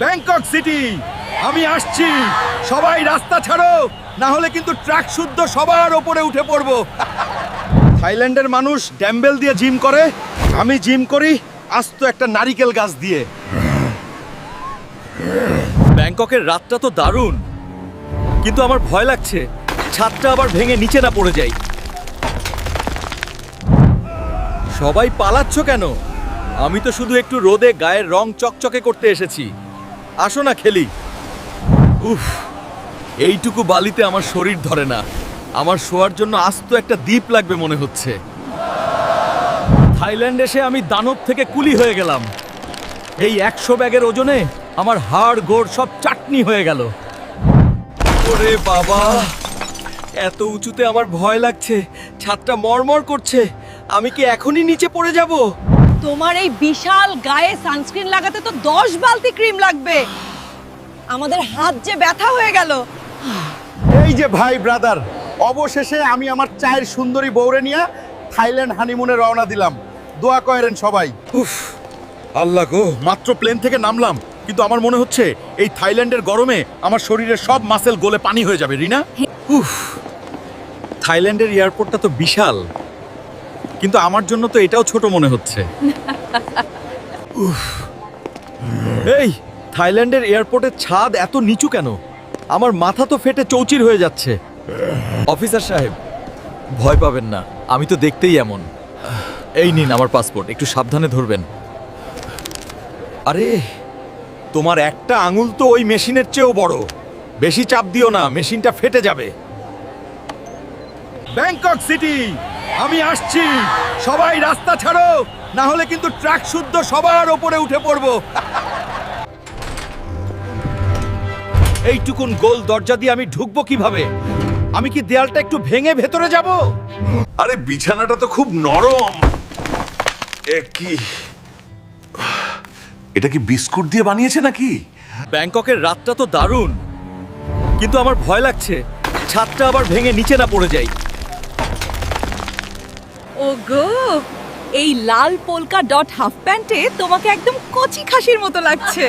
Bangkok city. আমি আসছি। সবাই রাস্তা ছাড়ো, না হলে কিন্তু ট্রাক শুদ্ধ সবার ওপরে উঠে পড়ব। থাইল্যান্ডের মানুষ ড্যাম্বেল দিয়ে জিম করে, আমি জিম করি আস্ত একটা নারিকেল গাছ দিয়ে। ব্যাংককের রাতটা তো দারুণ, কিন্তু আমার ভয় লাগছে, ছাদটা আবার ভেঙে নিচে না পড়ে যাই। সবাই পালাচ্ছ কেন? আমি তো শুধু একটু রোদে গায়ের রং চকচকে করতে এসেছি। আসো না, খেলি। উফ, এইটুকু বালিতে আমার শরীর ধরে না। আমার শোয়ার জন্য আস্ত একটা দ্বীপ লাগবে মনে হচ্ছে। থাইল্যান্ড এসে আমি দানব থেকে কুলি হয়ে গেলাম। এই একশো ব্যাগের ওজনে আমার হাড়, গোড় সব চাটনি হয়ে গেল। ওরে বাবা, এত উঁচুতে আমার ভয় লাগছে। ছাদটা মরমর করছে। আমি কি এখনই নিচে পড়ে যাব? তোমার এই বিশাল গায়ে সানস্ক্রিন লাগাতে তো দশ বালতি ক্রিম লাগবে। আমাদের হাত যে ব্যথা হয়ে গেল। এই যে ভাই ব্রাদার অবশেষে আমি আমার চায়ের সুন্দরী বউরে নিয়ে থাইল্যান্ড হানিমুনে রওনা দিলাম। দোয়া করেন সবাই। উফ আল্লাহ গো মাত্র প্লেন থেকে নামলাম। কিন্তু আমার মনে হচ্ছে এই থাইল্যান্ডের গরমে আমার শরীরের সব মাসেল গলে পানি হয়ে যাবে রিনা? উফ থাইল্যান্ডের এয়ারপোর্টটা তো বিশাল। কিন্তু আমার জন্য তো এটাও ছোট মনে হচ্ছে। এই, থাইল্যান্ডের এয়ারপোর্টের ছাদ এত নিচু কেন? আমার মাথা তো ফেটে চৌচির হয়ে যাচ্ছে। অফিসার সাহেব, ভয় পাবেন না, আমি তো দেখতেই এমন। এই নিন আমার পাসপোর্ট, একটু সাবধানে ধরবেন। আরে, তোমার একটা আঙুল তো ওই মেশিনের চেয়েও বড়। বেশি চাপ দিও না, মেশিনটা ফেটে যাবে। Bangkok city! আমি আসছি। সবাই রাস্তা ছাড়ো না হলে কিন্তু ট্রাক শুদ্ধ সবার ওপরে উঠে পড়ব। এইটুকুন গোল দরজা দিয়ে আমি ঢুকবো কীভাবে? আমি কি দেয়ালটা একটু ভেঙে ভেতরে যাব? আরে বিছানাটা তো খুব নরম। এ কি? এটা কি বিস্কুট দিয়ে বানিয়েছে নাকি? ব্যাংককের রাতটা তো দারুণ। কিন্তু আমার ভয় লাগছে ছাদটা আবার ভেঙে নিচে না পড়ে যাই। ওগো এই লাল পোলকা ডট হাফ প্যান্টে তোমাকে একদম কচি খাসির মতো লাগছে।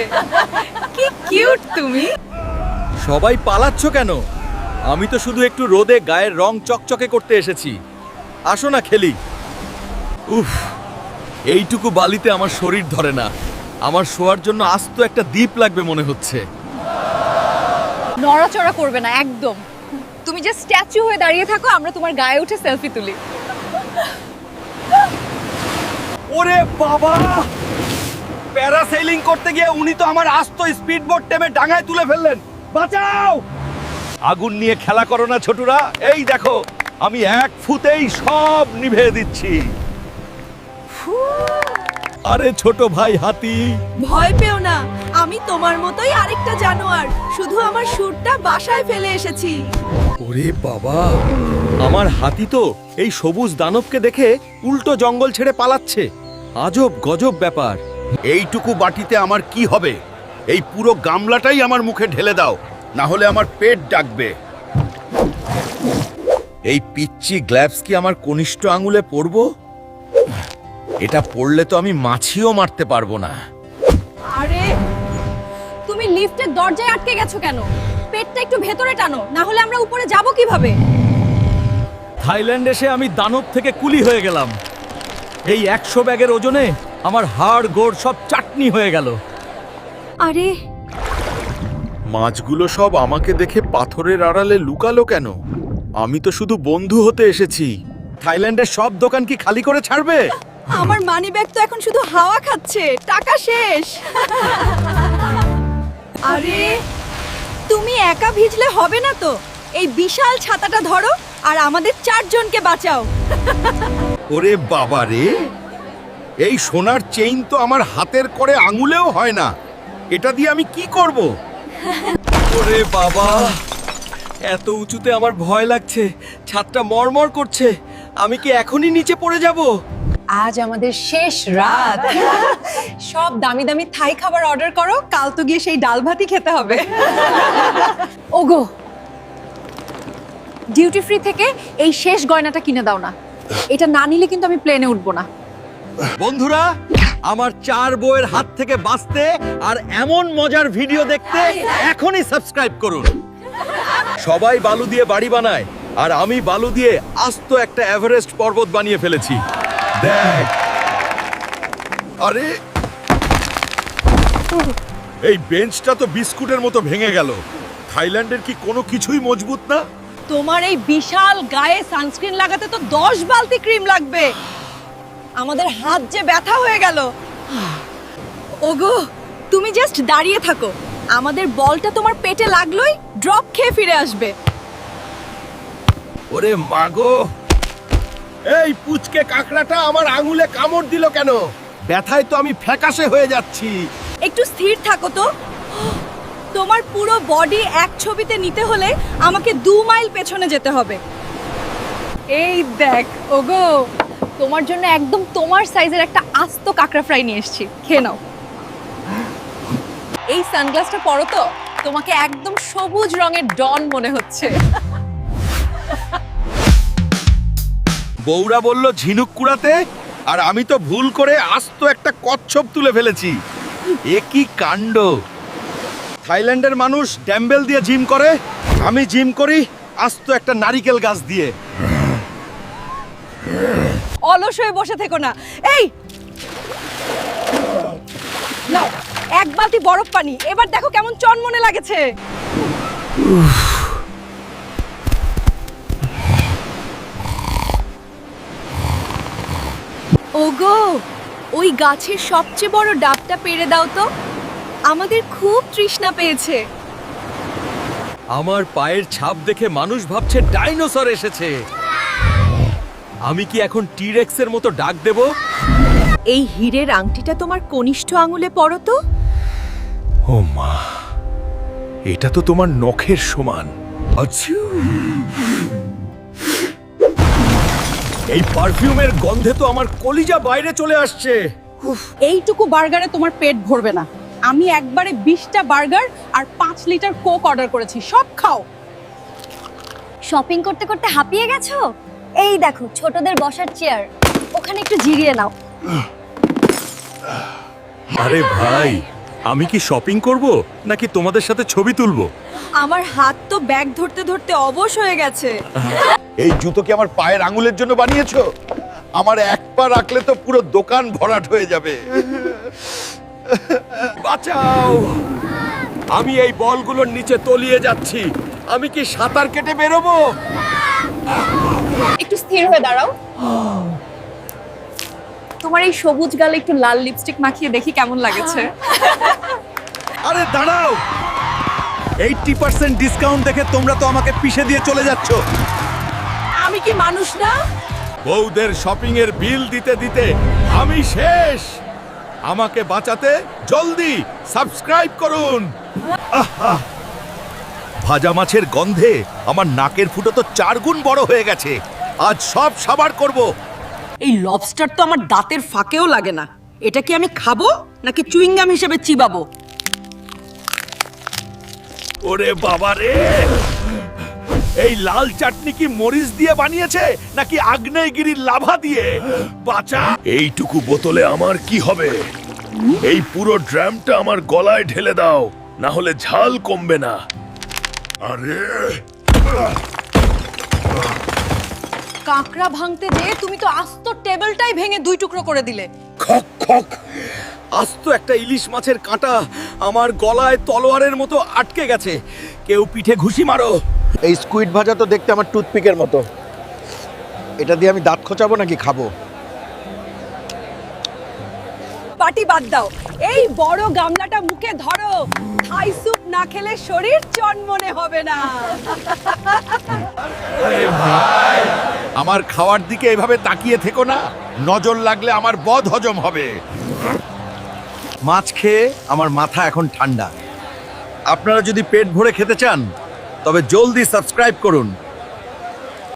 কি কিউট তুমি। সবাই পালাচ্ছ কেন? আমি তো শুধু একটু রোদে গায়ের রং চকচকে করতে এসেছি। আসো না খেলি। উফ এইটুকু বালিতে আমার শরীর ধরে না। আমার শোয়ার জন্য আস্ত একটা দ্বীপ লাগবে মনে হচ্ছে। নড়াচড়া করবে না একদম। তুমি যে স্ট্যাচু হয়ে দাঁড়িয়ে থাকো আমরা তোমার গায়ে উঠে সেলফি তুলি। ওরে বাবা! প্যারাসেলিং করতে গিয়ে উনি তো আমার আস্ত স্পিডবোট টেমে ডাঙায় তুলে ফেললেন। বাঁচাও! আগুন নিয়ে খেলা করো না ছোটুরা। এই দেখো আমি এক ফুতেই সব নিভে দিচ্ছি। আরে ছোট ভাই হাতি। ভয় পেও না। আমি তোমার মতোই আরেকটা জানোয়ার। শুধু আমার সুরটা বাসায় ফেলে এসেছি। ওরে বাবা। আমার হাতি তো এই সবুজ দানবকে দেখে উল্টো জঙ্গল ছেড়ে পালাচ্ছে। আজব গজব ব্যাপার। এইটুকু বাটিতে আমার কি হবে? এই পুরো গামলাটাই আমার মুখে ঢেলে দাও না হলে আমার পেট ডাকবে। এই পিচ্চি গ্ল্যাভস কি আমার কনিষ্ঠ আঙুলে পরবো এটা পড়লে তো আমি মাছিও মারতে পারব না। লিফটের দরজায় আটকে গেছো কেন? পেটটা একটু ভেতরে টানো না হলে আমরা উপরে যাব কীভাবে? থাইল্যান্ড এসে আমি দানব থেকে কুলি হয়ে গেলাম। এই একশো ব্যাগের ওজনে আমার হাড় গোড় সব চাটনি হয়ে গেল। আরে! মাছগুলো সব আমাকে দেখে পাথরের আড়ালে লুকালো কেন? আমি তো শুধু বন্ধু হতে এসেছি। থাইল্যান্ডের সব দোকান কি খালি করে ছাড়বে? আমার মানি ব্যাগ তো এখন শুধু হাওয়া খাচ্ছে। টাকা শেষ। আরে তুমি একা ভিজলে হবে না তো। এই বিশাল ছাতাটা ধরো আর আমাদের চারজনকে বাঁচাও। ওরে বাবা রে। এই সোনার চেইন তো আমার হাতের করে আঙুলেও হয় না। এটা দিয়ে আমি কি করব? ওরে বাবা এত উঁচুতে আমার ভয় লাগছে। ছাদটা মরমর করছে। আমি কি এখনই নিচে পড়ে যাব? আজ আমাদের শেষ রাত। সব দামি দামি থাই খাবার অর্ডার করো, কাল তো গিয়ে সেই ডাল ভাতই খেতে হবে। ওগো ডিউটি ফ্রি থেকে এই শেষ গয়নাটা কিনে দাও না। এটা না নিলে কিন্তু আমি প্লেনে উঠবো না। বন্ধুরা, আমার চার বউয়ের হাত থেকে বাঁচতে আর এমন মজার ভিডিও দেখতে এখনই সাবস্ক্রাইব করুন। সবাই বালু দিয়ে বাড়ি বানায়, আর আমি বালু দিয়ে আস্ত একটা এভারেস্ট পর্বত বানিয়ে ফেলেছি। দেখ আরে। এই বেঞ্চটা তো বিস্কুটের মতো ভেঙে গেল। থাইল্যান্ডের কি কোনো কিছুই মজবুত না? তোমার এই বিশাল গায়ে সানস্ক্রিন লাগাতে তো দশ বালতি ক্রিম লাগবে। আমাদের হাত যে ব্যথা হয়ে গেল। ওগো তুমি জাস্ট দাঁড়িয়ে থাকো। আমাদের বলটা তোমার পেটে লাগলোই ড্রপ খেয়ে ফিরে আসবে। ওরে মাগো এই পুচকে কাকড়াটা আমার আঙুলে কামড় দিল কেন? ব্যথায় তো আমি ফ্যাকাশে হয়ে যাচ্ছি। একটু স্থির থাকো তো। তোমার পুরো বডি এক ছবিতে নিতে হলে আমাকে দু মাইল পেছনে যেতে হবে। এই দেখ ওগো তোমার জন্য একদম তোমার সাইজের একটা আস্ত কাঁকড়া ফ্রাই নিয়ে এসেছি। খেয়ে নাও। এই সানগ্লাসটা পরো তো। তোমাকে একদম সবুজ রঙের ডন মনে হচ্ছে। বউরা বলল ঝিনুক কুড়াতে? আর আমি তো ভুল করে আস্ত একটা কচ্ছপ তুলে ফেলেছি। এ কি কাণ্ড? থাইল্যান্ডের মানুষ ড্যাম্বেল দিয়ে জিম করে আমি জিম করি আস্ত একটা নারিকেল গাছ দিয়ে। অলস হয়ে বসে থেকো না। এই! নাও এক বালতি বরফ পানি। এবার দেখো কেমন চনমনে লাগেছে। ওগো ওই গাছের সবচেয়ে বড় ডাবটা পেরে দাও তো। আমাদের খুব তৃষ্ণা পেয়েছে। আমার পায়ের ছাপ দেখে মানুষ ভাবছে ডাইনোসর এসেছে। আমি কি এখন টিরেক্সের মতো ডাক দেব? এই হীরের আংটিটা তোমার কনিষ্ঠ আঙুলে পড়ো তো। ও মা এটা তো তোমার নখের সমান। আচ্ছা। এই পারফিউমের গন্ধে তো আমার কলিজা বাইরে চলে আসছে। এইটুকু বার্গারে তোমার পেট ভরবে না। আমি একবারে বিশটা বার্গার আর পাঁচ লিটার কোক অর্ডার করেছি সব খাও। শপিং করতে করতে হাঁপিয়ে গেছো? এই দেখো ছোটদের বসার চেয়ার। ওখানে একটু জিরিয়ে নাও। আরে ভাই আমি কি শপিং করব নাকি তোমাদের সাথে ছবি তুলবো? আমার হাত তো ব্যাগ ধরতে ধরতে অবশ হয়ে গেছে। এই জুতো কি আমার পায়ের আঙুলের জন্য বানিয়েছো? আমার এক পা রাখলে তো পুরো দোকান ভরাট হয়ে যাবে। বাঁচাও! আমি এই বলগুলোর নিচে তলিয়ে যাচ্ছি। আমি কি সাঁতার কেটে বেরোবো? একটু স্থির হয়ে দাঁড়াও। তোমার এই সবুজ গালে একটু লাল লিপস্টিক মাখিয়ে দেখি কেমন লাগেছে। আরে দাঁড়াও! এইটটি পার্সেন্ট ডিসকাউন্ট দেখে তোমরা তো আমাকে পিষে দিয়ে চলে যাচ্ছ। কি মানুষ না? বউদের শপিং এর বিল দিতে দিতে আমি শেষ। আমাকে বাঁচাতে জলদি সাবস্ক্রাইব করুন। আহা! ভাজা মাছের গন্ধে আমার নাকের ফুটো তো চার গুণ বড় হয়ে গেছে। আজ সব সাবার করব। এই লবস্টার তো আমার দাঁতের ফাঁকেও লাগে না। এটা কি আমি খাব নাকি চুইংগাম হিসেবে চিবাবো? ওরে বাবা রে এই লাল চাটনি কি মরিচ দিয়ে বানিয়েছে নাকি আগ্নেয়গিরির লাভা দিয়ে? বাঁচা। এইটুকু বোতলে আমার কি হবে? এই পুরো ড্রামটা আমার গলায় ঢেলে দাও না হলে ঝাল কমবে না। আরে! কাঁকড়া ভাঙতে যেয়ে তুমি তো আস্ত টেবিলটাই ভেঙে দুই টুকরো করে দিলে। খক খক! আস্ত একটা ইলিশ মাছের কাঁটা আমার গলায় তলোয়ারের মতো আটকে গেছে। কেউ পিঠে ঘুষি মারো। এই স্কুইড ভাজা তো দেখতে আমার টুথপিকের মতো। এটা দিয়ে আমি দাঁত খোঁচাবো নাকি খাব? পাটি বাদ দাও। এই বড় গামলাটা মুখে ধরো। থাই স্যুপ না খেলে শরীর চনমনে হবে না। আমার খাওয়ার দিকে এভাবে তাকিয়ে থেকো না। নজর লাগলে আমার বদ হজম হবে। মাছ খেয়ে আমার মাথা এখন ঠান্ডা। আপনারা যদি পেট ভরে খেতে চান তবে জলদি সাবস্ক্রাইব করুন।